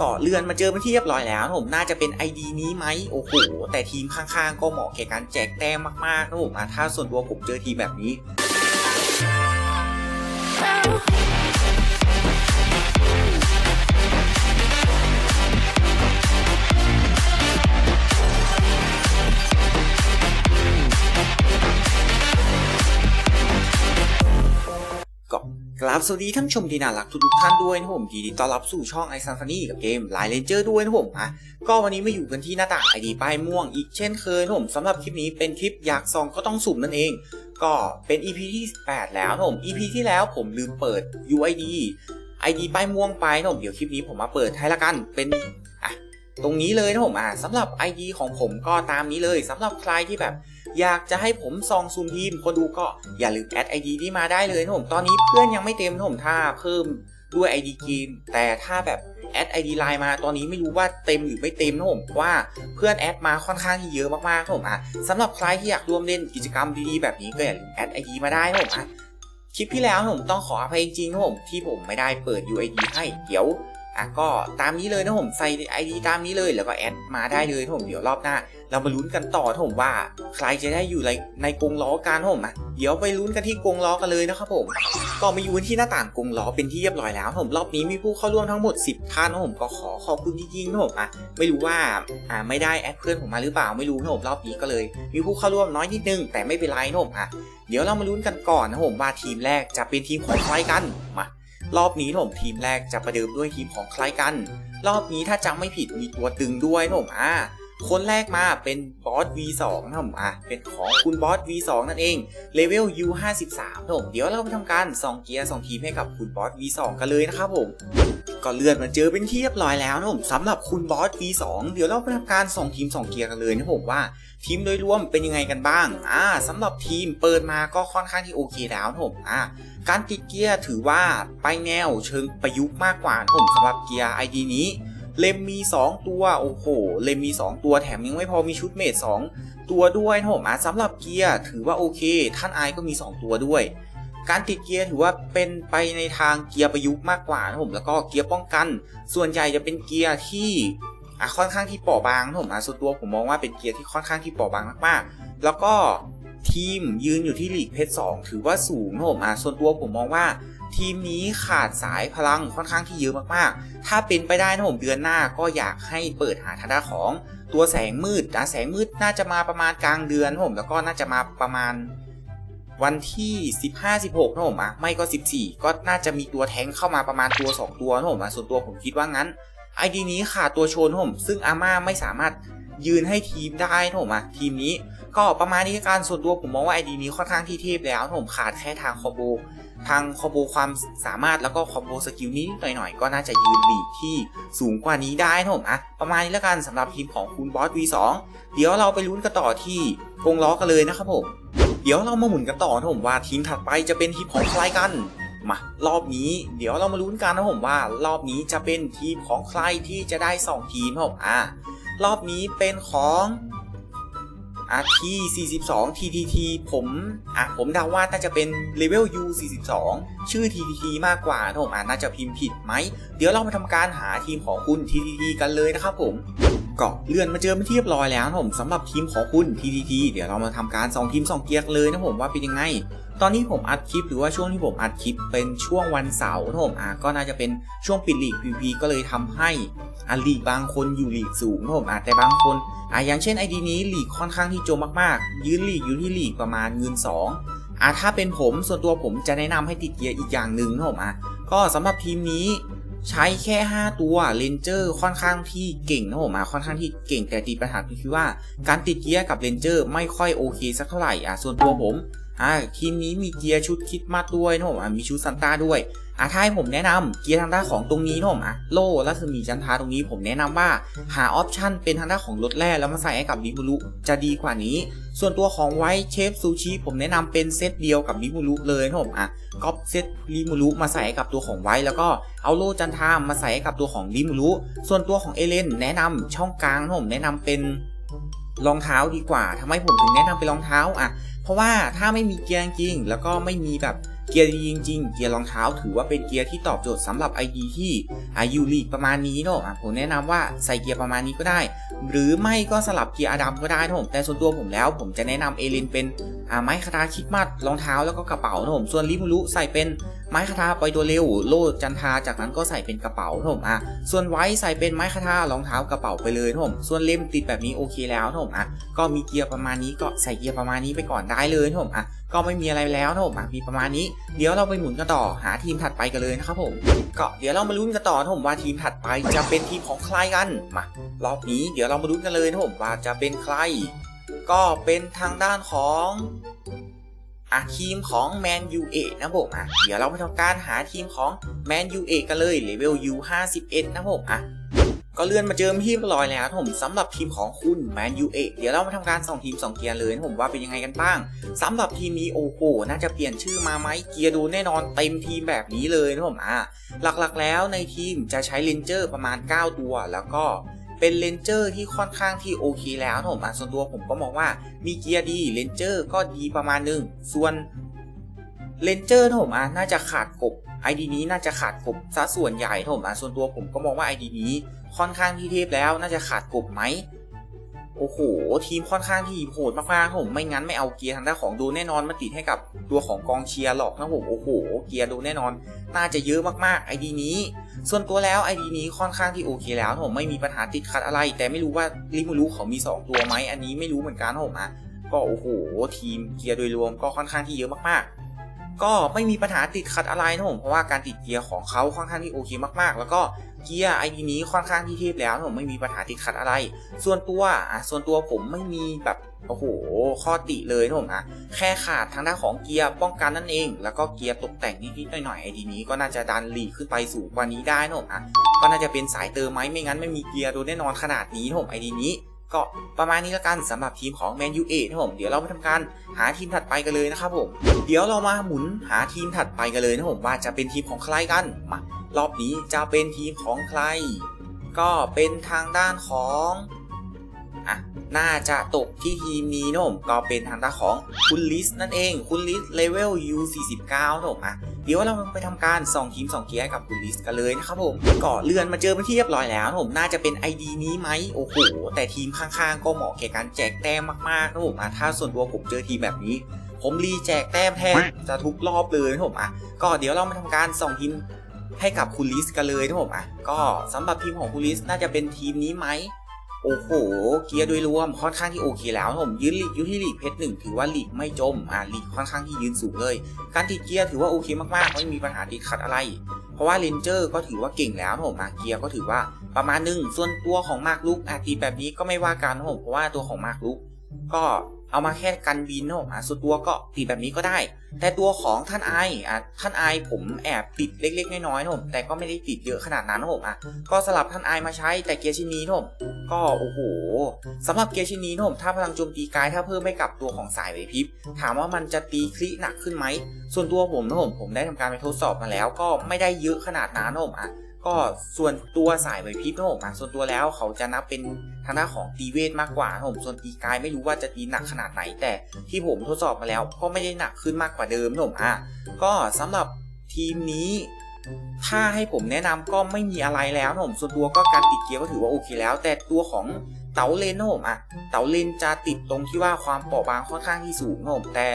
เกาะเรือนมาเจอเป็นที่เรียบร้อยแล้วผมน่าจะเป็น ID นี้ไหมโอ้โหแต่ทีมข้างๆ ก็เหมาะแก่การแจกแต้มมากๆนะผมถ้าส่วนตัวผมเจอทีมแบบนี้ สวัสดีท่านชมที่น่ารักทุกท่านด้วยนะผมยินดีต้อนรับสู่ช่องไอซันฟานี่กับเกมไลน์เลนเจอร์ด้วยนะผมอะก็วันนี้มาอยู่กันที่หน้าต่างไอดีป้ายม่วงอีกเช่นเคยนะผมสำหรับคลิปนี้เป็นคลิปอยากซองก็ต้องสุ่มนั่นเอง ก็เป็น EP ที่ 8 แล้วนะผม EP ที่แล้วผมลืมเปิด UID ID ป้ายม่วงไปนะผมเดี๋ยวคลิปนี้ผมมาเปิดให้ละกันเป็นอะตรงนี้เลยนะผมอะสำหรับ ID ของผมก็ตามนี้เลยสำหรับใครที่แบบ อยากจะให้ผมซองซูมทีมคนดูก็อย่าลืมแอดไอดีนี้มาได้เลยนะผมตอนนี้เพื่อนยังไม่เต็มนะผมถ้าเพิ่มด้วย ID เกมแต่ถ้าแบบแอดไอดีไลน์มาตอนนี้ไม่รู้ว่าเต็มหรือไม่เต็มนะผมเพราะว่าเพื่อนแอดมาค่อนข้างที่เยอะมากๆนะผมอะสำหรับใครที่อยากร่วมเล่นกิจกรรมดีๆแบบนี้ก็อย่าลืมแอดไอดีมาได้นะผมอะคลิปที่แล้วผมต้องขออภัยจริงๆนะผมที่ผมไม่ได้เปิด UID ให้เดี๋ยวอะก็ตามนี้เลยนะผมใส่ ID ตามนี้เลยแล้วก็แอดมาได้เลยนะผมเดี๋ยวรอบหน้า เรามาลุ้นกันต่อนะผมว่า ใครจะได้อยู่ในในกรงล้อกันนะผมอะเดี๋ยวไปลุ้นกันที่กรงล้อกันเลยนะครับผมก็มาอยู่ที่หน้าต่างกรงล้อเป็นที่เรียบร้อยแล้วนะผมรอบนี้มีผู้เข้าร่วมทั้งหมด 10ท่านนะผมก็ขอขอบคุณจริงๆนะผมอะไม่รู้ว่าอ่าไม่ได้แอดเพื่อนผมมาหรือเปล่าไม่รู้นะผมรอบนี้ก็เลย มีผู้เข้าร่วมน้อยนิดนึงแต่ไม่เป็นไรนะผมอะเดี๋ยวเรามาลุ้นกันก่อนนะผมว่าทีมแรกจะเป็นทีมของใครกันมารอบนี้นะผมทีมแรกจะประเดิมด้วยทีมของใครกัน รอบนี้ถ้าจำไม่ผิดมีตัวตึงด้วยผมอ่า คนแรกมาเป็นบอส V2 นะผมอะเป็นของคุณบอส V2 นั่นเองเลเวล U53 นะผมเดี๋ยวเราไปทำการส่องเกียร์ส่องทีมให้กับคุณบอส V2 กันเลยนะครับผมก็เลื่อนมาเจอเป็นที่เรียบร้อยแล้วนะผมสำหรับคุณบอส V2 เดี๋ยวเราไปทำการส่องทีมส่องเกียร์กันเลยนะผมว่าทีมโดยรวมเป็นยังไงกันบ้างอ่าสำหรับทีมเปิดมาก็ค่อนข้างที่โอเคแล้วนะผมอ่าการติดเกียร์ถือว่าไปแนวเชิงประยุกต์มากกว่านะผมสำหรับเกียร์ ID นี้ เลมมี 2 ตัว โอ้โห เลมมี 2 ตัวแถมยังไม่พอมีชุดเมด2ตัวด้วยนะผมอะสำหรับเกียร์ถือว่าโอเค ท่านไอก็มี 2 ตัวด้วย การติดเกียร์ถือว่าเป็นไปในทางเกียร์ประยุกต์มากกว่านะผมแล้วก็เกียร์ป้องกัน ส่วนใหญ่จะเป็นเกียร์ที่อะค่อนข้างที่เปราะบางนะผมอะส่วนตัวผมมองว่าเป็นเกียร์ที่ค่อนข้างที่เปราะบางมากๆ แล้วก็ทีมยืนอยู่ที่ลีกเพชรสองถือว่าสูงนะผมอะส่วนตัวผมมองว่า ทีมนี้ขาดสายพลังค่อนข้างที่เยอะมากๆ ถ้าเป็นไปได้นะผมเดือนหน้าก็อยากให้เปิดหาทางด้านของตัวแสงมืดนะแสงมืดน่าจะมาประมาณกลางเดือนนผมแล้วก็น่าจะมาประมาณวันที่ 15-16นะผมอะไม่ก็ 14 ก็น่าจะมีตัวแทงเข้ามาประมาณตัว 2 ตัวนะผมอะส่วนตัวผมคิดว่างั้นไอดีนี้ขาดตัวโชนนผมซึ่งอาม่าไม่สามารถยืนให้ทีมได้นะผมอะทีมนี้ ก็ประมาณนี้การส่วนตัวผมมองว่าไอดีนี้ค่อนข้างที่เทพแล้วนผมขาดแค่ทางคอมโบ ทางคอมโบความสามารถแล้วก็คอมโบสกิลนี้หน่อยๆ ก็น่าจะยืนลีกที่สูงกว่านี้ได้นะผมอะประมาณนี้แล้วกันสำหรับทีมของคุณบอส V2 เดี๋ยวเราไปลุ้นกันต่อที่กงล้อกันเลยนะครับผม เดี๋ยวเรามาหมุนกันต่อนะผมว่าทีมถัดไปจะเป็นทีมของใครกันมารอบนี้เดี๋ยวเรามาลุ้นกันนะผมว่ารอบนี้จะเป็นทีมของใครที่จะได้สองทีมนะผมอะรอบนี้เป็นของ อะที่42 TTT ผมอะผมเดาว่าน่าจะเป็นเลเวล U 42ชื่อ TTT มากกว่าถ้าผมอ่าน่าจะพิมพ์ผิดไหม เดี๋ยวเรามาทำการหาทีมของคุณ TTT กันเลยนะครับผมก็เลื่อนมาเจอเป็นที่เรียบร้อยแล้วนะผมสำหรับทีมของคุณ TTT เดี๋ยวเรามาทำการสองทีมสองเกียร์เลยนะผมว่าเป็นยังไง ตอนนี้ผมอัดคลิปหรือว่าช่วงที่ผมอัดคลิปเป็นช่วงวันเสาร์นะผมอะก็น่าจะเป็นช่วงปิดลีก PVP ก็เลยทำให้อะลีกบางคนอยู่ลีกสูงนะผมอะแต่บางคนอะอย่างเช่นไอดีนี้ลีกค่อนข้างที่โจมมากๆ ยืนลีกอยู่ที่ลีกประมาณเงิน2อะถ้าเป็นผมส่วนตัวผมจะแนะนำให้ติดเกียร์อีกอย่างหนึ่งนะผมอะก็สำหรับทีมนี้ใช้แค่ 5 ตัวเลนเจอร์ค่อนข้างที่เก่งนะผมอะค่อนข้างที่เก่งแต่ติดปัญหาคือว่า การติดเกียร์กับเลนเจอร์ไม่ค่อยโอเคสักเท่าไหร่อะส่วนตัวผม อะทีมนี้มีเกียร์ชุดคิดมาด้วยนะผมอะมีชุดซันต้าด้วยอะถ้าให้ผมแนะนำเกียร์ทางด้านของตรงนี้นะผมอะโล่รัศมีจันทาตรงนี้ผมแนะนำว่าหาออปชันเป็นทางด้านของรถแร่แล้วมาใส่ให้กับดิมูรุจะดีกว่านี้ ส่วนตัวของไวท์เชฟซูชิผมแนะนำเป็นเซตเดียวกับดิมูรุเลยนะผมอะก๊อปเซตดิมูรุมาใส่ให้กับตัวของไวท์แล้วก็เอาโล่จันทามาใส่ให้กับตัวของดิมูรุส่วนตัวของเอเลนแนะนำช่องกลางนะผมแนะนำเป็น รองเท้าดีกว่าทำไมผมถึงแนะนำเป็นรองเท้าอะ เพราะว่าถ้าไม่มีเกียร์จริงแล้วก็ไม่มีแบบ เกียร์ดีจริงๆ เกียร์รองเท้าถือว่าเป็นเกียร์ที่ตอบโจทย์สำหรับ ID ที่อายุลีกประมาณนี้เนาะผมแนะนำว่าใส่เกียร์ประมาณนี้ก็ได้ หรือไม่ก็สลับเกียร์อดัมก็ได้นะผมแต่ส่วนตัวผมแล้ว ผมจะแนะนำเอลินเป็นไม้คาทาคิดมัดรองเท้าแล้วก็กระเป๋านะผมส่วนลิมูรุใส่เป็นไม้คาทาไปตัวเร็ว โลจันทาจากนั้นก็ใส่เป็นกระเป๋านะผมอะส่วนไว้ใส่เป็นไม้คาทารองเท้ากระเป๋าไปเลยนะผมส่วนเล่มติดแบบนี้โอเคแล้วนะผมอะก็มีเกียร์ประมาณนี้ก็ใส่เกียร์ประมาณนี้ไปก่อนได้เลยนะผมอะ ก็ไม่มีอะไรแล้วนะผมมีประมาณนี้ เดี๋ยวเราไปหมุนกันต่อหาทีมถัดไปกันเลยนะครับผมก็เดี๋ยวเรามาลุ้นกันต่อนะผมว่าทีมถัดไปจะเป็นทีมของใครกันมารอบนี้เดี๋ยวเรามาลุ้นกันเลยนะผมว่าจะเป็นใคร ก็เป็นทางด้านของอะทีมของแมนยูเอนะผมอะเดี๋ยวเราไปทำการหาทีมของแมนยูเอกันเลยเลเวลยู51นะผมอะ ก็เลื่อนมาเจอที่เรียบร้อยแล้วผมสำหรับทีมของคุณแมนยูเอเดี๋ยวเรามาทำการส่องทีม 2 เกียร์เลยนะผมว่าเป็นยังไงกันบ้างสำหรับทีมนี้โอ้โหน่าจะเปลี่ยนชื่อมาไหมเกียร์ดูแน่นอนเต็มทีมแบบนี้เลยนะผมอะหลักๆแล้วในทีมจะใช้เลนเจอร์ประมาณ 9 ตัวแล้วก็เป็นเลนเจอร์ที่ค่อนข้างที่โอเคแล้วนะผมอะส่วนตัวผมก็มองว่ามีเกียร์ดีเลนเจอร์ก็ดีประมาณนึงส่วนเลนเจอร์ผมอะน่าจะขาดกบ ID นี้น่าจะขาดกบซะส่วนใหญ่ผมอะส่วนตัวผมก็มองว่า ID นี้ ค่อนข้างที่เทพแล้วน่าจะขาดกบไหมโอ้โห ทีมค่อนข้างที่โหดมากๆครับผมไม่งั้นไม่เอาเกียร์ทางด้านของโดแน่นอนมาติดให้กับตัวของกองเชียร์หรอกนะผมโอ้โห เกียร์โดแน่นอน น่าจะเยอะมากๆไอดีนี้ ส่วนตัวแล้วไอดีนี้ค่อนข้างที่โอเคแล้วผมไม่มีปัญหาติดขัดอะไร แต่ไม่รู้ว่าลิมูรู้เขามี 2 ตัวไหมอันนี้ไม่รู้เหมือนกันผมอะก็โอ้โห ทีมเกียร์โดยรวมก็ค่อนข้างที่เยอะมากๆก็ไม่มีปัญหาติดขัดอะไรนะผมเพราะว่าการติดเกียร์ของเขาค่อนข้างที่โอเคมากๆ แล้วก็ เกียร์ไอดีนี้ค่อนข้างที่เทพแล้วผมไม่มีปัญหาติดขัดอะไร ส่วนตัวอะส่วนตัวผมไม่มีแบบโอ้โห ข้อติเลยนะผมอะแค่ขาดทางด้านของเกียร์ป้องกันนั่นเอง แล้วก็เกียร์ตกแต่งนิดๆหน่อยๆไอดีนี้ก็น่าจะดันลีขึ้นไปสูงกว่านี้ได้นะผมอะก็น่าจะเป็นสายเติมไหมไม่งั้นไม่มีเกียร์โดยแน่นอนขนาดนี้นะผมไอดีนี้ ก็ประมาณนี้ละกันสำหรับทีมของแมนยูเอนะผมเดี๋ยวเรามาทำการหาทีมถัดไปกันเลยนะครับผมเดี๋ยวเรามาหมุนหาทีมถัดไปกันเลยนะผมว่าจะเป็นทีมของใครกันมารอบนี้จะเป็นทีมของใคร ก็เป็นทางด้านของ อะน่าจะตกที่ทีมนี้นะผมก็เป็นทางด้านของคุณลิสนั่นเอง คุณลิสเลเวล U49 นะผมอะเดี๋ยวเราไปทำการส่องทีมสองเกียร์กับคุณลิสกันเลยนะครับผมก็เลื่อนมาเจอเป็นที่เรียบร้อยแล้วนะผมน่าจะเป็น ID นี้ไหมโอ้โหแต่ทีมข้างๆ ก็เหมาะแก่การแจกแต้มมากๆนะผมอะถ้าส่วนตัวผมเจอทีมแบบนี้ ผมรีแจกแต้มแทนจะทุกรอบเลยนะผมอะก็เดี๋ยวเรามาทำการส่องทีมให้กับคุณลิสกันเลยนะผมอะก็สำหรับทีมของคุณลิสน่าจะเป็นทีมนี้ไหม โอ้โห เกียร์โดยรวมค่อนข้างที่โอเคแล้วผมยืนหลีกอยู่ที่ลีกเพชรหนึ่งถือว่าหลีกไม่จมอ่าลีกค่อนข้างที่ยืนสูงเลย การติดเกียร์ถือว่าโอเคมากๆ ไม่มีปัญหาติดขัดอะไร เพราะว่าเลนเจอร์ก็ถือว่าเก่งแล้วผมอะเกียร์ก็ถือว่าประมาณหนึ่งส่วนตัวของมากลุกอาตีแบบนี้ก็ไม่ว่ากันนะผมเพราะว่าตัวของมากลุกก็ เอามาแค่กันบินนะผมอะส่วนตัวก็ติดแบบนี้ก็ได้ แต่ตัวของท่านไออะท่านไอผมแอบติดเล็กๆน้อยๆนะผมแต่ก็ไม่ได้ติดเยอะขนาดนั้นนะผมอะก็สลับท่านไอมาใช้แต่เกียร์ชิ้นนี้นะผมก็โอ้โหสำหรับเกียร์ชิ้นนี้นะผมถ้าพลังโจมตีกายถ้าเพิ่มให้กับตัวของสายไวพริบถามว่ามันจะตีคลิหนักขึ้นไหมส่วนตัวผมนะผมผมได้ทำการไปทดสอบมาแล้ว ก็ไม่ได้เยอะขนาดนั้นนะผมอะ ก็ส่วนตัวสายไหวพริบนะผมอะส่วนตัวแล้วเขาจะนับเป็นทางด้านของตีเวทมากกว่าผมส่วนตีกายไม่รู้ว่าจะตีหนักขนาดไหน แต่ที่ผมทดสอบมาแล้วก็ไม่ได้หนักขึ้นมากกว่าเดิมนะผมอะก็สำหรับทีมนี้ถ้าให้ผมแนะนำก็ไม่มีอะไรแล้วผมส่วนตัวก็การติดเกียร์ก็ถือว่าโอเคแล้ว แต่ตัวของ เต๋าเลนนะผมอะเต๋าเลนจะติดตรงที่ว่าความเปราะบางค่อนข้างที่สูงนะผมแต่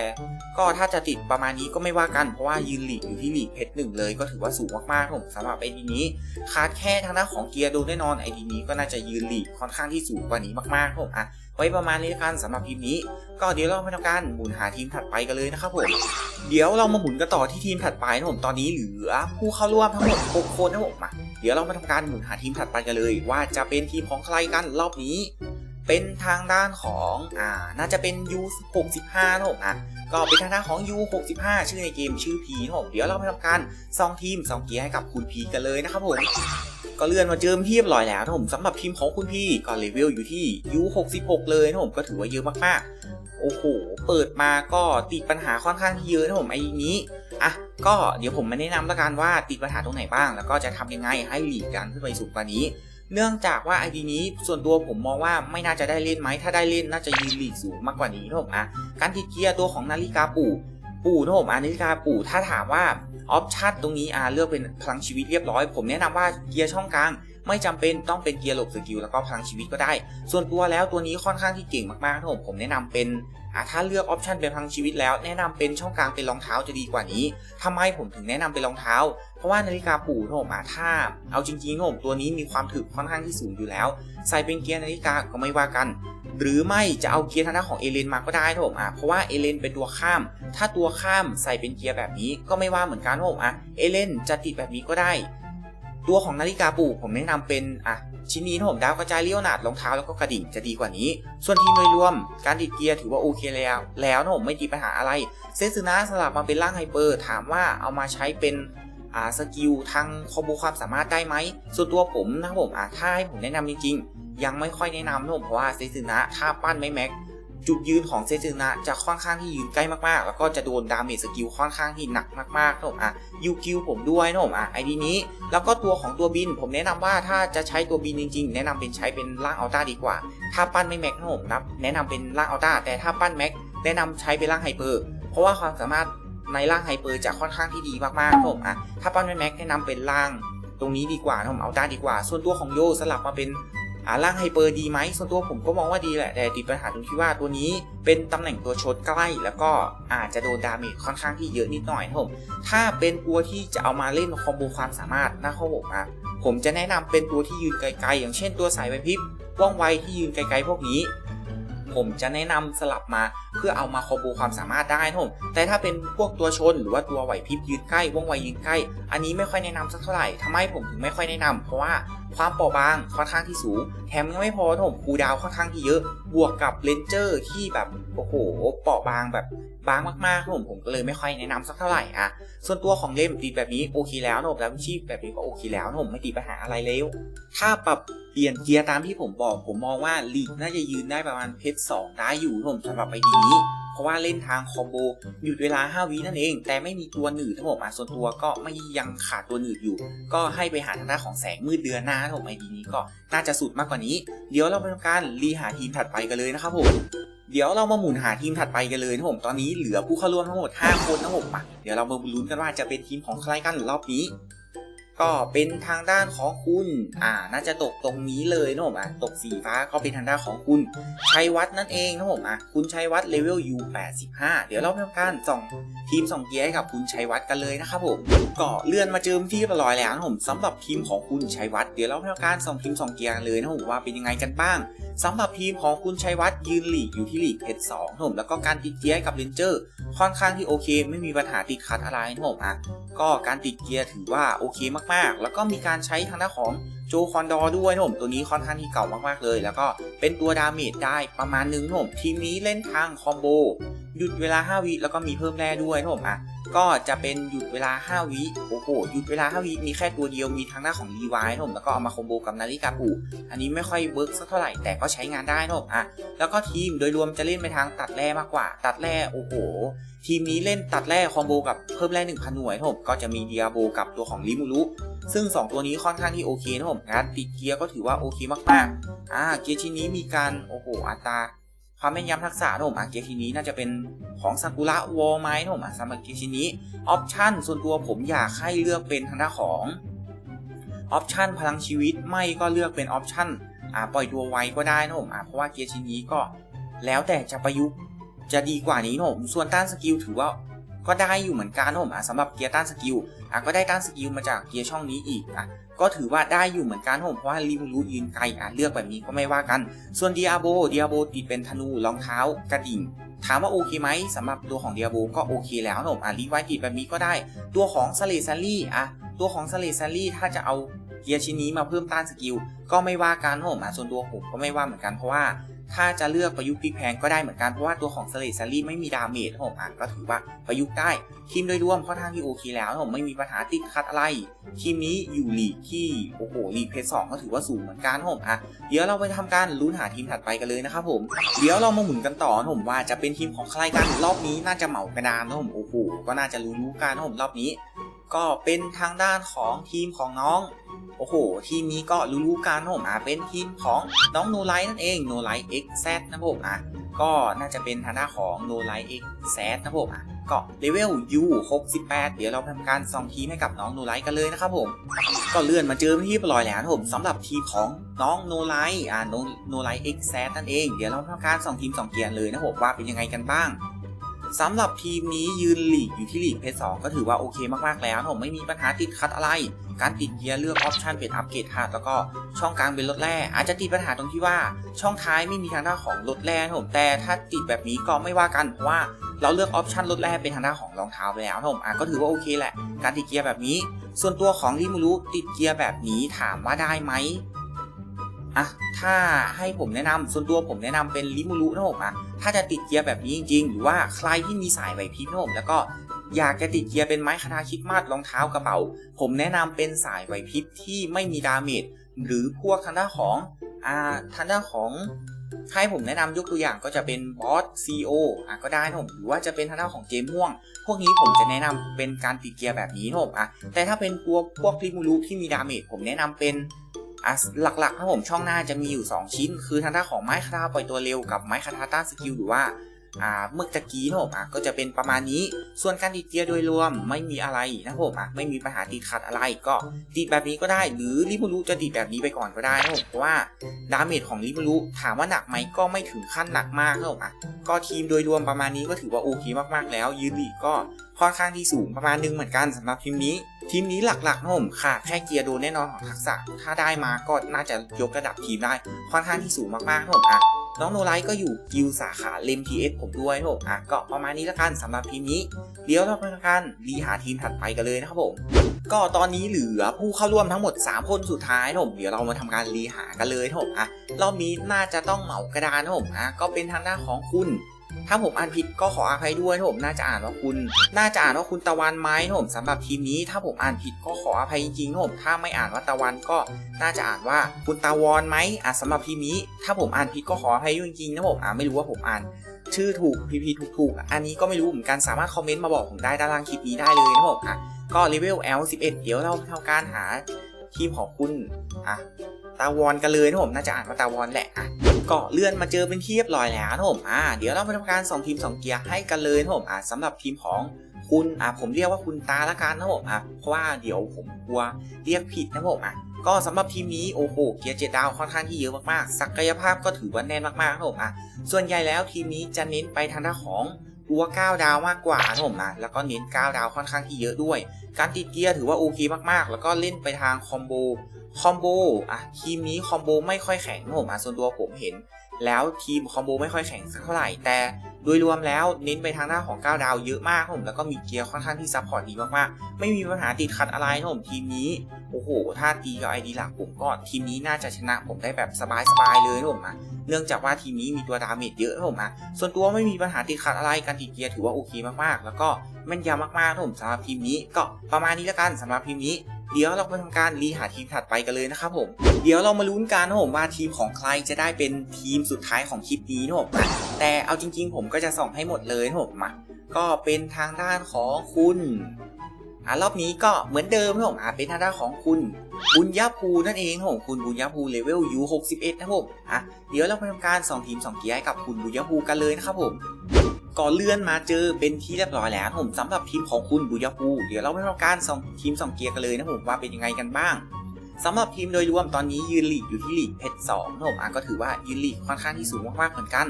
ก็ถ้าจะติดประมาณนี้ก็ไม่ว่ากันเพราะว่ายืนหลีกอยู่ที่หลีกเพชรหนึ่งเลยก็ถือว่าสูงมากๆผมสำหรับไอดีนี้ขาดแค่ทางด้านของเกียร์โดนแน่นอนไอดีนี้ก็น่าจะยืนหลีกค่อนข้างที่สูงกว่านี้มากๆผมอะไว้ประมาณนี้กันสำหรับทีมนี้ ก็เดี๋ยวเราไปทำการหมุนหาทีมถัดไปกันเลยนะครับผมเดี๋ยวเรามาหมุนกันต่อที่ทีมถัดไปนะผมตอนนี้เหลือผู้เข้าร่วมทั้งหมด 6 คนนะผมมา เดี๋ยวเรามาทำการหมุนหาทีมถัดไปกันเลย ว่าจะเป็นทีมของใครกันรอบนี้ เป็นทางด้านของอ่าน่าจะเป็น U65 นะผมอะก็เป็นทางด้านของ U65 ชื่อในเกมชื่อ P นะผมเดี๋ยวเราไปทำการซองทีมซองเกียร์ให้กับคุณ P กันเลยนะครับผมก็เลื่อนมาเจอที่เรียบร้อยแล้วนะผมสำหรับทีมของคุณ P ก็เลเวลอยู่ที่ U66 เลยนะผมก็ถือว่าเยอะมากๆ โอ้โห เปิดมาก็ติดปัญหาค่อนข้างที่เยอะนะผมไอ้นี้อะก็เดี๋ยวผมมาแนะนำล้วกันว่าติดปัญหาตรงไหนบ้าง แล้วก็จะทำยังไงให้หลีกกันขึ้นไปสูงกว่านี้ เนื่องจากว่าไอดีนี้ส่วนตัวผมมองว่าไม่น่าจะได้เล่นไหมถ้าได้เล่นน่าจะยืนลีกสูงมากกว่านี้นะผมอะการติดเกียร์ตัวของนาฬิกาปู่ปู่นะผมอ่านาฬิกาปู่ถ้าถามว่าออปชั่นตรงนี้อ่าเลือกเป็นพลังชีวิตเรียบร้อย ผมแนะนำว่าเกียร์ช่องกลาง ไม่จำเป็นต้องเป็นเกียร์หลบสกิลแล้วก็พลังชีวิตก็ได้ ส่วนตัวแล้วตัวนี้ค่อนข้างที่เก่งมากๆนะผมผมแนะนำเป็นถ้าเลือกออปชันเป็นพลังชีวิตแล้วแนะนำเป็นช่องกลางเป็นรองเท้าจะดีกว่านี้ทำไมผมถึงแนะนำเป็นรองเท้า เพราะว่านาฬิกาปู่นะผมอ่าถ้า เอาจริงๆนะผมตัวนี้มีความถึกค่อนข้างที่สูงอยู่แล้ว ใส่เป็นเกียร์นาฬิกาก็ไม่ว่ากัน หรือไม่จะเอาเกียร์ทางด้านของเอเลนมาก็ได้นะผมอะเพราะว่าเอเลนเป็นตัวข้าม ถ้าตัวข้ามใส่เป็นเกียร์แบบนี้ก็ไม่ว่าเหมือนกันนะผมอะเอเลนจะติดแบบนี้ก็ได้ ตัวของนาฬิกาปู่ผมแนะนำเป็นอะชิ้นนี้นะผมดาวกระจายเลี้ยวหนาดรองเท้าแล้วก็กระดิ่งจะดีกว่านี้ ส่วนทีมโดยรวม การติดเกียร์ถือว่าโอเคแล้ว แล้วนะผมไม่ติดปัญหาอะไร เซซึนะสลับมาเป็นร่างไฮเปอร์ถามว่าเอามาใช้เป็นอ่าสกิลทางคอมโบความสามารถได้ไหม ส่วนตัวผมนะผมอะถ้าให้ผมแนะนำจริงๆ ยังไม่ค่อยแนะนำนะผมเพราะว่าเซซึนะถ้าปั้นไม่แม็ก จุดยืนของเซซึนะจะค่อนข้างที่ยืนใกล้มากๆ แล้วก็จะโดนดาเมจสกิลค่อนข้างที่หนักมากๆนะผมอะยูกิวผมด้วยนะผมอะไอดีนี้ แล้วก็ตัวของตัวบิน ผมแนะนำว่าถ้าจะใช้ตัวบินจริง ๆ แนะนำเป็นใช้เป็นร่างอัลต้าดีกว่า ถ้าปั้นไม่แม็กนะผมนะแนะนำเป็นร่างอัลต้าแต่ถ้าปั้นแม็กแนะนำใช้เป็นร่างไฮเปอร์เพราะว่าความสามารถในร่างไฮเปอร์จะค่อนข้างที่ดีมากๆนะผมอะถ้าปั้นไม่แม็กแนะนำเป็นร่างตรงนี้ดีกว่านะผมอัลต้าดีกว่า ส่วนตัวของโยสลับมาเป็น อ่าร่างไฮเปอร์ดีไหมส่วนตัวผมก็มองว่าดีแหละ แต่ติดปัญหาตรงที่ว่าตัวนี้เป็นตำแหน่งตัวชดใกล้ แล้วก็อาจจะโดนดาเมจค่อนข้างที่เยอะนิดหน่อยนะผม ถ้าเป็นตัวที่จะเอามาเล่นคอมโบความสามารถนะครับผมอะผมจะแนะนำเป็นตัวที่ยืนไกลๆ อย่างเช่นตัวสายไวพริบว่องไวที่ยืนไกลๆพวกนี้ ผมจะแนะนำสลับมาเพื่อเอามาคอมโบความสามารถได้นะผมแต่ถ้าเป็นพวกตัวชนหรือว่าตัวไหวพริบยืนใกล้ว่องไวยืนใกล้ อันนี้ไม่ค่อยแนะนำสักเท่าไหร่ทำไมผมถึงไม่ค่อยแนะนำเพราะว่าความเปราะบางค่อนข้างที่สูง แถมยังไม่พอผมคูดาวค่อนข้างที่เยอะ บวกกับเลนเจอร์ที่แบบโอ้โหเปราะบางแบบ บางมากๆนะผมผมก็เลยไม่ค่อยแนะนำสักเท่าไหร่อะส่วนตัวของเล่มตีแบบนี้โอเคแล้วนะผมแล้วชีพแบบนี้ก็โอเคแล้วนะผมไม่ตีปัญหาอะไรแล้ว ถ้าปรับเปลี่ยนเกียร์ตามที่ผมบอก ผมมองว่าลีกน่าจะยืนได้ประมาณเพชรสองได้อยู่ผมสำหรับไอดีนี้เพราะว่าเล่นทางคอมโบหยุดเวลา 5 วินั่นเอง แต่ไม่มีตัวหนืดทั้งหมดมาส่วนตัวก็ไม่ยังขาดตัวหนืดอยู่ ก็ให้ไปหาทางด้านของแสงมืดเดือนหน้าทั้งหมดไอดีนี้ก็น่าจะสุดมากกว่านี้ เดี๋ยวเราไปทำการรีหาทีมถัดไปกันเลยนะครับผม เดี๋ยวเรามาหมุนหาทีมถัดไปกันเลยนะผมตอนนี้เหลือผู้เข้าร่วมทั้งหมด 5 คนนะผมมาเดี๋ยวเรามาลุ้นกันว่าจะเป็นทีมของใครกันรอบนี้ ก็เป็นทางด้านของคุณ อ่า น่าจะตกตรงนี้เลยนะผมอะ ตกสีฟ้าก็เป็นทางด้านของคุณ ชัยวัฒน์นั่นเองนะผมอะ คุณชัยวัฒน์เลเวล U 85เดี๋ยวเราไปทำการส่องทีมส่องเกียร์ให้กับคุณชัยวัฒน์กันเลยนะครับผมก็เลื่อนมาเจอที่เรียบร้อยแล้วนะผมสำหรับทีมของคุณชัยวัฒน์เดี๋ยวเราไปทำการส่องทีมส่องเกียร์เลยนะผมว่าเป็นยังไงกันบ้างสำหรับทีมของคุณชัยวัฒน์ยืนหลีกอยู่ที่หลีกเพชรสองนะผมแล้วก็การติดเกียร์กับเรนเจอร์ ค่อนข้างที่โอเค ไม่มีปัญหาติดขัดอะไรนะผมอะก็การติดเกียร์ถือว่าโอเคมากๆ แล้วก็มีการใช้ทางด้านของ จคอนดอด้วยนะผมตัวนี้ค่อนข้างที่เก่ามากๆเลย แล้วก็เป็นตัวดาเมจได้ประมาณนึงนะผมทีมนี้เล่นทางคอมโบหยุดเวลา 5 วิแล้วก็มีเพิ่มแร่ด้วยนะผมอะก็จะเป็นหยุดเวลา 5 วิโอ้โหหยุดเวลา 5 วิมีแค่ตัวเดียวมีทางด้าของรีไวท์นะผมแล้วก็เอามาคอมโบกับนาฬิกาปูอันนี้ไม่ค่อยเวิร์กสักเท่าไหร่แต่ก็ใช้งานได้นะผมอะแล้วก็ทีมโดยรวมจะเล่นไปทางตัดแร่มากกว่า ตัดแร่โอ้โหทีมนี้เล่นตัดแร่คอมโบกับเพิ่มแร่1,000หน่วยนะผมก็จะมีเดียโบกับตัวของลิมูรุ ซึ่ง 2 ตัวนี้ค่อนข้างที่โอเคนะผมการติดเกียร์ก็ถือว่าโอเคมากๆ อ่าเกียร์ชิ้นนี้มีการโอ้โหอัตราความแม่นยำทักษะนะผมอะเกียร์ชิ้นนี้น่าจะเป็นของซากุระวอลไม้นะผมอะสำหรับเกียร์ชิ้นนี้ออปชั่นส่วนตัวผมอยากให้เลือกเป็นทางด้านของออปชั่นพลังชีวิตไม่ก็เลือกเป็นออปชั่นอ่าปล่อยตัวไวก็ได้นะผมอะเพราะว่าเกียร์ชิ้นนี้ก็แล้วแต่จะประยุกต์จะดีกว่านี้นะผมส่วนต้านสกิลถือว่า ก็ได้อยู่เหมือนกันนะผมอะสำหรับเกียร์ต้านสกิลอะก็ได้ต้านสกิลมาจากเกียร์ช่องนี้อีกอะก็ถือว่าได้อยู่เหมือนกันนะผมเพราะว่าริมรูยืนไกลอะเลือกแบบนี้ก็ไม่ว่ากัน ส่วนเดียโบเดียโบติดเป็นธนูรองเท้ากระดิ่งถามว่าโอเคไหมสำหรับตัวของเดียโบก็โอเคแล้วนะผมอะรีไวติดแบบนี้ก็ได้ ตัวของสเลซัลลี่อะตัวของสเลซัลลี่ถ้าจะเอาเกียร์ชิ้นนี้มาเพิ่มต้านสกิลก็ไม่ว่ากันผมอะส่วนตัวผมก็ไม่ว่าเหมือนกันเพราะว่า ถ้าจะเลือกประยุกต์พลิกแพงก็ได้เหมือนกัน เพราะว่าตัวของสเลซารี่ไม่มีดาเมจผมอะก็ถือว่าประยุกต์ได้ ทีมโดยรวมค่อนข้างที่โอเคแล้วผมไม่มีปัญหาติดขัดอะไร ทีมนี้อยู่ลีกที่โอ้โหลีกเพจสองก็ถือว่าสูงเหมือนกันผมอะเดี๋ยวเราไปทำการลุ้นหาทีมถัดไปกันเลยนะครับผมเดี๋ยวเรามาหมุนกันต่อผมว่าจะเป็นทีมของใครกันรอบนี้น่าจะเหมากระดานนะผมโอ้โหก็น่าจะรู้ๆกันผมรอบนี้ ก็เป็นทางด้านของทีมของน้อง โอ้โห ทีมนี้ก็รู้ๆกันนะผมอะเป็นทีมของน้องโนไลท์นั่นเองโนไลท์ X Z นะผมอะก็น่าจะเป็นทางด้านของโนไลท์ X Z นะผมอะก็เลเวล U 68 เดี๋ยวเราทำการส่องทีมให้กับน้องโนไลท์กันเลยนะครับผม ก็เลื่อนมาเจอที่ปลอยแล้วนะผมสำหรับทีมของน้องโนไลท์อ่าโนโนไลท์เอ็กแซนั่นเอง เดี๋ยวเราทำการส่องทีมส่องเกียร์เลยนะผมว่าเป็นยังไงกันบ้าง สำหรับทีมนี้ยืนหลีกอยู่ที่หลีกเพจสองก็ถือว่าโอเคมากๆแล้วผมไม่มีปัญหาติดขัดอะไร การติดเกียร์เลือกออปชันเป็นอัปเกรดฮาร์ดแล้วก็ช่องกลางเป็นรถแร่อาจจะติดปัญหาตรงที่ว่าช่องท้ายไม่มีทางด้านของรถแร่ผมแต่ถ้าติดแบบนี้ก็ไม่ว่ากันเพราะว่าเราเลือกออปชันรถแร่เป็นทางด้านของรองเท้าไปแล้วผมอะก็ถือว่าโอเคแหละ การติดเกียร์แบบนี้ ส่วนตัวของริมูรุติดเกียร์แบบนี้ถามว่าได้ไหม อะถ้าให้ผมแนะนำส่วนตัวผมแนะนำเป็นริมูรุนะผมอะถ้าจะติดเกียร์แบบนี้จริงๆ หรือว่าใครที่มีสายไหวพริบนะผมแล้วก็อยากจะติดเกียร์เป็นไม้คาทาคิดมาดรองเท้ากระเป๋า ผมแนะนำเป็นสายไหวพริบที่ไม่มีดาเมจหรือพวกทางด้านของอ่าทางด้านของให้ผมแนะนำยกตัวอย่างก็จะเป็นบอสซีโออะก็ได้นะผมหรือว่าจะเป็นทางด้านของเจมม่วง พวกนี้ผมจะแนะนำเป็นการติดเกียร์แบบนี้นะผมอะแต่ถ้าเป็นตัวพวกริมูรุที่มีดาเมจผมแนะนำเป็น อะหลักๆนะผมช่องหน้าจะมีอยู่ 2 ชิ้น คือทางด้านของไม้คาทาปล่อยตัวเร็วกับไม้คาทาต้านสกิลหรือว่า อ่าเมื่อตะกี้นะผมอะก็จะเป็นประมาณนี้ ส่วนการติดเกียร์โดยรวมไม่มีอะไรนะผมอะไม่มีปัญหาติดขัดอะไรก็ติดแบบนี้ก็ได้ หรือริมูรุจะติดแบบนี้ไปก่อนก็ได้นะผมเพราะว่าดาเมจของริมูรุถามว่าหนักไหมก็ไม่ถึงขั้นหนักมากนะผมอะก็ทีมโดยรวมประมาณนี้ก็ถือว่าโอเคมากๆ แล้วยืนลีกก็ค่อนข้างที่สูงประมาณนึงเหมือนกันสำหรับทีมนี้ ทีมนี้หลักๆนะผมขาดแค่เกียร์โดนแน่นอนของทักษะถ้าได้มาก็น่าจะยกระดับทีมได้ค่อนข้างที่สูงมากๆนะผมอะ น้องโนไลท์ก็อยู่กิลสาขาเลมทีเอสผมด้วยนะผมอะก็ประมาณนี้ละกันสำหรับทีมนี้เดี๋ยวเราไปทำการรีหาทีมถัดไปกันเลยนะครับผม ก็ตอนนี้เหลือผู้เข้าร่วมทั้งหมด 3 คนสุดท้ายนะผมเดี๋ยวเรามาทำการรีหากันเลยนะผมอะรอบนี้น่าจะต้องเหมากระดานนะผมอะก็เป็นทางด้านของคุณ ถ้าผมอ่านผิดก็ขออภัยด้วยนะผมน่าจะอ่านว่าคุณ น่าจะอ่านว่าคุณตะวันไหมนะผมสำหรับทีมนี้ ถ้าผมอ่านผิดก็ขออภัยจริงๆนะผมถ้าไม่อ่านว่าตะวันก็น่าจะอ่านว่าคุณตาวอนไหมอะสำหรับทีมนี้ ถ้าผมอ่านผิดก็ขออภัยจริงๆนะผมอะไม่รู้ว่าผมอ่านชื่อถูกพีพีถูกถูกอันนี้ก็ไม่รู้เหมือนกันสามารถคอมเมนต์มาบอกผมได้ด้านล่างคลิปนี้ได้เลยนะผมอะก็เลเวล L11 เดี๋ยวเราทำการหาทีมของคุณอะ ตาวอนกันเลยนะผมน่าจะอ่านว่าตาวอนแหละอะก็เลื่อนมาเจอเป็นที่เรียบร้อยแล้วนะผมอ่าเดี๋ยวเราไปทำการส่งทีมสองเกียร์ให้กันเลยนะผมอ่าสำหรับทีมของคุณอ่าผมเรียกว่าคุณตาละกันนะผมอ่าเพราะว่าเดี๋ยวผมกลัวเรียกผิดนะผมอะก็สำหรับทีมนี้โอ้โหเกียร์เจ็ดดาวค่อนข้างที่เยอะมากๆศักยภาพก็ถือว่าแน่นมากๆนะผมอะส่วนใหญ่แล้วทีมนี้จะเน้นไปทางด้านของ ตัว9ดาวมากกว่านะผมนะ แล้วก็เน้น 9 ดาวค่อนข้างที่เยอะด้วย การติดเกียร์ถือว่าโอเคมากๆ แล้วก็เล่นไปทางคอมโบ คอมโบ อะ ทีมนี้คอมโบไม่ค่อยแข็งนะผมอะส่วนตัวผมเห็น แล้วทีมคอมโบไม่ค่อยแข็งสักเท่าไหร่ แต่ โดยรวมแล้วเน้นไปทางหน้าของ 9 ดาวเยอะมากครับผมแล้วก็มีเกียร์ค่อนข้างที่ซัพพอร์ตดีมากๆ ไม่มีปัญหาติดขัดอะไรนะผมทีมนี้ โอ้โห ถ้าตีกับไอดีหลักผมก็ทีมนี้น่าจะชนะผมได้แบบสบายๆเลยนะผมอะเนื่องจากว่าทีมนี้มีตัวดาเมจเยอะนะผมอะส่วนตัวไม่มีปัญหาติดขัดอะไรการติดเกียร์ถือว่าโอเคมากๆ แล้วก็แม่นยำมากๆนะผมสำหรับทีมนี้ก็ประมาณนี้แล้วกันสำหรับทีมนี้เดี๋ยวเราไปทำการรีหาทีมถัดไปกันเลยนะครับผม เดี๋ยวเรามาลุ้นกันนะผมว่าทีมของใครจะได้เป็นทีมสุดท้ายของคลิปนี้นะผม แต่เอาจริง ๆ ผมก็จะส่องให้หมดเลยนะผมอะก็เป็นทางด้านของคุณอะรอบนี้ก็เหมือนเดิมนะผมอะเป็นทางด้านของคุณบุญยภูนั่นเองนะผมคุณบุญยภูเลเวลยู61นะผมอะเดี๋ยวเราไปทำการส่องทีมส่องเกียร์ให้กับคุณบุญยภูกันเลยนะครับผมก็เลื่อนมาเจอเป็นที่เรียบร้อยแล้วนะผมสำหรับทีมของคุณบุญยภูเดี๋ยวเราไปทำการส่องทีมส่องเกียร์กันเลยนะผมว่าเป็นยังไงกันบ้างสำหรับทีมโดยรวมตอนนี้ยืนลีกอยู่ที่ลีกเพชรสองนะผมอะก็ถือว่ายืนลีกค่อนข้างที่สูงมากๆเหมือนกัน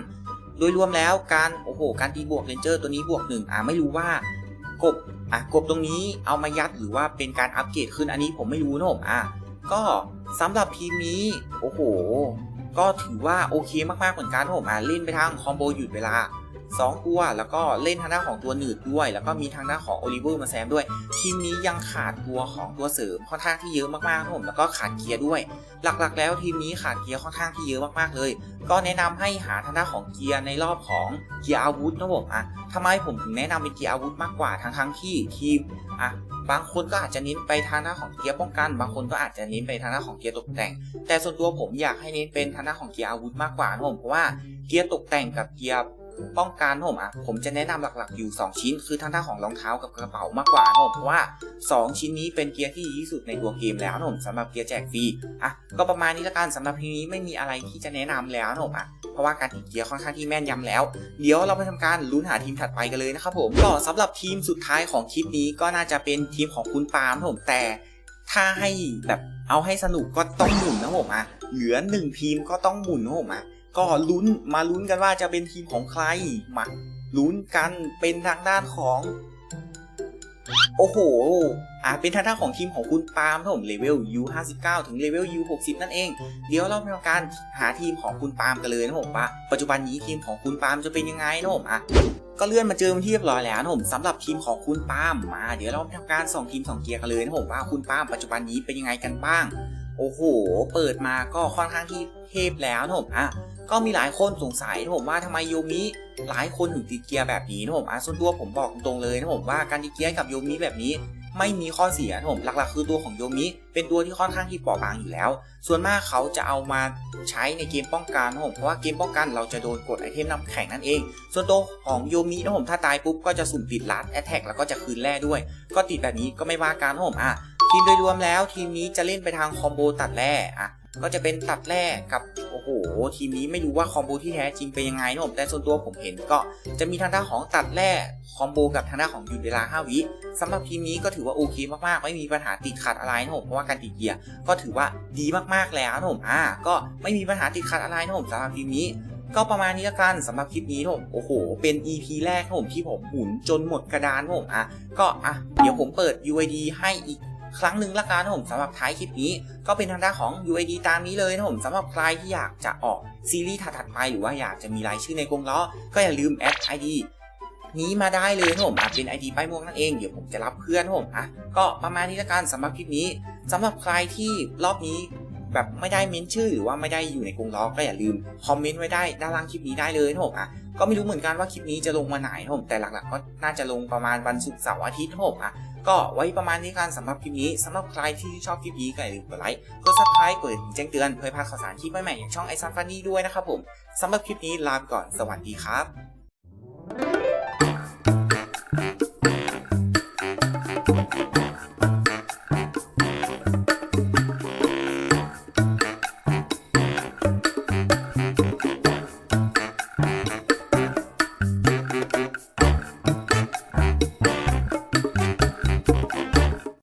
โดยรวมแล้วการโอ้โหการตีบวกเรนเจอร์ตัวนี้บวกหนึ่งอะไม่รู้ว่ากบอะกบตรงนี้เอามายัดหรือว่าเป็นการอัปเกรดขึ้นอันนี้ผมไม่รู้นะผมอะก็สำหรับทีมนี้โอ้โห ก็ถือว่าโอเคมากๆเหมือนกันผมอะเล่นไปทางคอมโบหยุดเวลา 2 ตัว แล้วก็เล่นทางด้านของตัวหนืดด้วย แล้วก็มีทางด้านของโอลิเวอร์มาแซมด้วย ทีมนี้ยังขาดตัวของตัวเสริมค่อนข้างที่เยอะมากๆครับผมแล้วก็ขาดเกียร์ด้วย หลักๆ แล้วทีมนี้ขาดเกียร์ค่อนข้างที่เยอะมากๆเลย ก็แนะนำให้หาทางด้านของเกียร์ในรอบของเกียร์อาวุธนะผมอะทำไมผมถึงแนะนำเป็นเกียร์อาวุธมากกว่าทั้งทั้งที่ทีมอะบางคนก็อาจจะเน้นไปทางด้านของเกียร์ป้องกัน บางคนก็อาจจะเน้นไปทางด้านของเกียร์ตกแต่ง แต่ส่วนตัวผมอยากให้เน้นเป็นทางด้านของเกียร์อาวุธมากกว่านะผมเพราะว่าเกียร์ตกแต่งกับเกียร์ ป้องกันผมอะผมจะแนะนำหลักๆอยู่ 2 ชิ้น คือทางด้านของรองเท้ากับกระเป๋ามากกว่าผมเพราะว่า 2 ชิ้นนี้เป็นเกียร์ที่ดีที่สุดในตัวเกมแล้วผมสำหรับเกียร์แจกฟรีอะก็ประมาณนี้ละกันสำหรับทีนี้ไม่มีอะไรที่จะแนะนำแล้วผมอะเพราะว่าการติดเกียร์ค่อนข้างที่แม่นยำแล้ว เดี๋ยวเราไปทำการลุ้นหาทีมถัดไปกันเลยนะครับผมก็สำหรับทีมสุดท้ายของคลิปนี้ก็น่าจะเป็นทีมของคุณปาล์มผมแต่ถ้าให้แบบเอาให้สนุกก็ต้องหมุนนะผมอะเหลือหนึ่งทีมก็ต้องหมุนนะผมอะ ก็ลุ้นมาลุ้นกันว่าจะเป็นทีมของใครมาลุ้นกันเป็นทางด้านของ โอ้โห อ่าเป็นทางด้านของทีมของคุณปาล์มครับผมเลเวล U59 ถึงเลเวล U60 นั่นเอง เดี๋ยวเราไปทำการหาทีมของคุณปาล์มกันเลยนะผมว่าปัจจุบันนี้ทีมของคุณปาล์มจะเป็นยังไงนะผมอะก็เลื่อนมาเจอเป็นที่เรียบร้อยแล้วนะผมสำหรับทีมของคุณปาล์มมา เดี๋ยวเราไปทำการส่องทีมส่องเกียร์กันเลยนะผมว่าคุณปาล์มปัจจุบันนี้เป็นยังไงกันบ้าง โอ้โห เปิดมาก็ค่อนข้างที่เทพแล้วนะผมอะ ก็มีหลายคนสงสัยนะผมว่าทำไมโยมิหลายคนถึงติดเกียร์แบบนี้นะผมอะส่วนตัวผมบอกตรงเลยนะผมว่าการติดเกียร์กับโยมิแบบนี้ไม่มีข้อเสียนะผมหลักๆ คือตัวของโยมิ เป็นตัวที่ค่อนข้างที่เปราะบางอยู่แล้ว ส่วนมากเขาจะเอามาใช้ในเกมป้องกันนะผมเพราะว่าเกมป้องกันเราจะโดนกดไอเทมนำแข่งนั่นเอง ส่วนตัวของโยมินะผมถ้าตายปุ๊บก็จะสุ่มติดลัดแอตแทกแล้วก็จะคืนแร่ด้วย ก็ติดแบบนี้ก็ไม่ว่ากันนะผมอะทีมโดยรวมแล้วทีมนี้จะเล่นไปทางคอมโบตัดแร่อะ ก็จะเป็นตัดแร่กับโอ้โหทีมนี้ไม่รู้ว่าคอมโบที่แท้จริงเป็นยังไงนะผมแต่ส่วนตัวผมเห็นก็จะมีทางด้านของตัดแร่คอมโบกับทางด้านของหยุดเวลา5วิสำหรับทีมนี้ก็ถือว่าโอเคมากๆ ไม่มีปัญหาติดขัดอะไรนะผมเพราะว่าการติดเกียร์ก็ถือว่าดีมากๆแล้วนะผมอ่าก็ไม่มีปัญหาติดขัดอะไรนะผมสำหรับทีมนี้ก็ประมาณนี้ละกันสำหรับคลิปนี้ผมโอ้โห เป็น EP แรกผมที่ผมหมุนจนหมดกระดานนะผมอะก็อะเดี๋ยวผมเปิด UID ให้อีก ครั้งหนึ่งละกันนะผมสำหรับท้ายคลิปนี้ ก็เป็นทางด้านของ UID ตามนี้เลยนะผมสำหรับใครที่อยากจะออกซีรีส์ถัดๆไปหรือว่าอยากจะมีรายชื่อในกรงล้อ ก็อย่าลืมแอด ID นี้มาได้เลยนะผมอะเป็น ID ป้ายม่วงนั่นเองเดี๋ยวผมจะรับเพื่อนนะผมอะก็ประมาณนี้ละกันสำหรับคลิปนี้สำหรับใครที่รอบนี้แบบไม่ได้เม้นชื่อหรือว่าไม่ได้อยู่ในกรงล้อก็อย่าลืมคอมเมนต์ไว้ได้ด้านล่างคลิปนี้ได้เลยนะผมอะก็ไม่รู้เหมือนกันว่าคลิปนี้จะลงวันไหนนะผมแต่หลักๆก็น่าจะลงประมาณวันศุกร์เสาร์อาทิตย์นะผมอะ ก็ไว้ประมาณนี้กันสำหรับคลิปนี้สำหรับใครที่ชอบคลิปนี้ก็อย่าลืมกดไลค์กดซับสไครต์กดกระดิ่งแจ้งเตือนเพื่อพลาดข่าวสารคลิปใหม่ๆอย่างช่องไอซันฟันนี่ด้วยนะครับผมสำหรับคลิปนี้ลาไปก่อนสวัสดีครับ